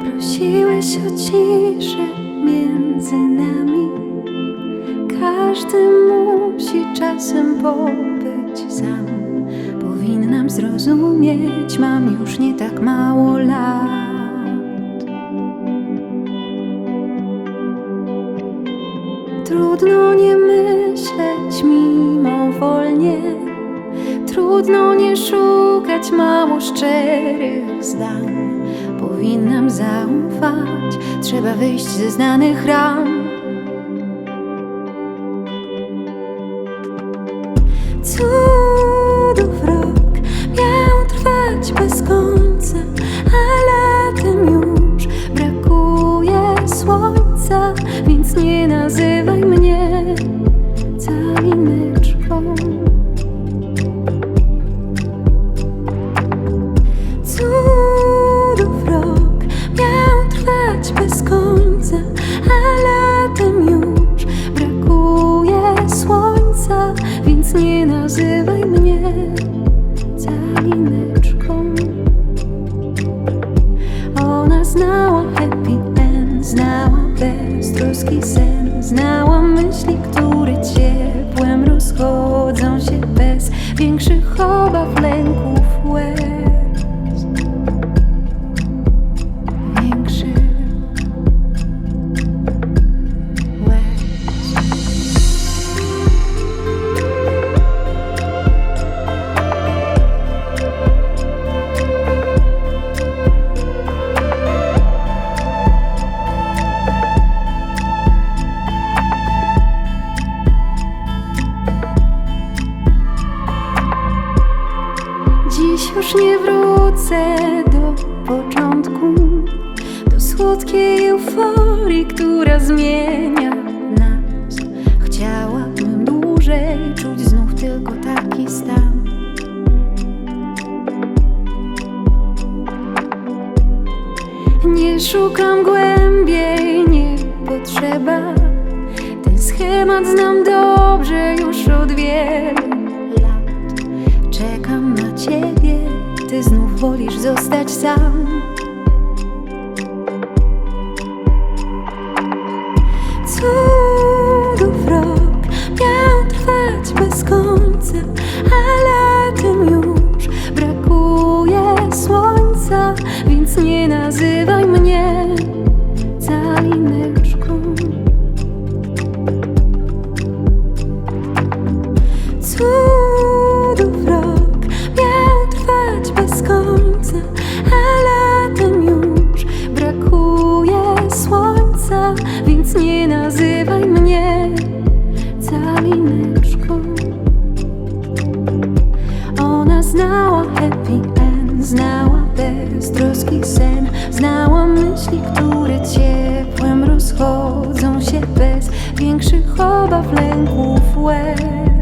Coś o ciszy między nami. Każdy musi czasem pobyć sam. Powinnam zrozumieć, mam już nie tak mało lat. Trudno nie myśleć mimowolnie. Trudno nie szukać mało szczerych zdań. Powinnam zaufać, trzeba wyjść ze znanych ram. Cudów rok miał trwać bez końca, a latem już brakuje słońca, więc nie nazywaj nazywaj mnie calineczką. Ona znała happy end, znała beztroski sen, znała myśli, które ciepłem rozchodzą się bez większych obaw, lęków, łez. Początku, do słodkiej euforii, która zmienia nas. Chciałabym dłużej czuć znów tylko taki stan. Nie szukam głębiej, nie potrzeba. Ten schemat znam dobrze już od wielu lat. Czekam ty znów wolisz zostać sam. Calineczką. Ona znała happy end, znała beztroski sen, znała myśli, które ciepłem rozchodzą się bez większych obaw, lęków, łez.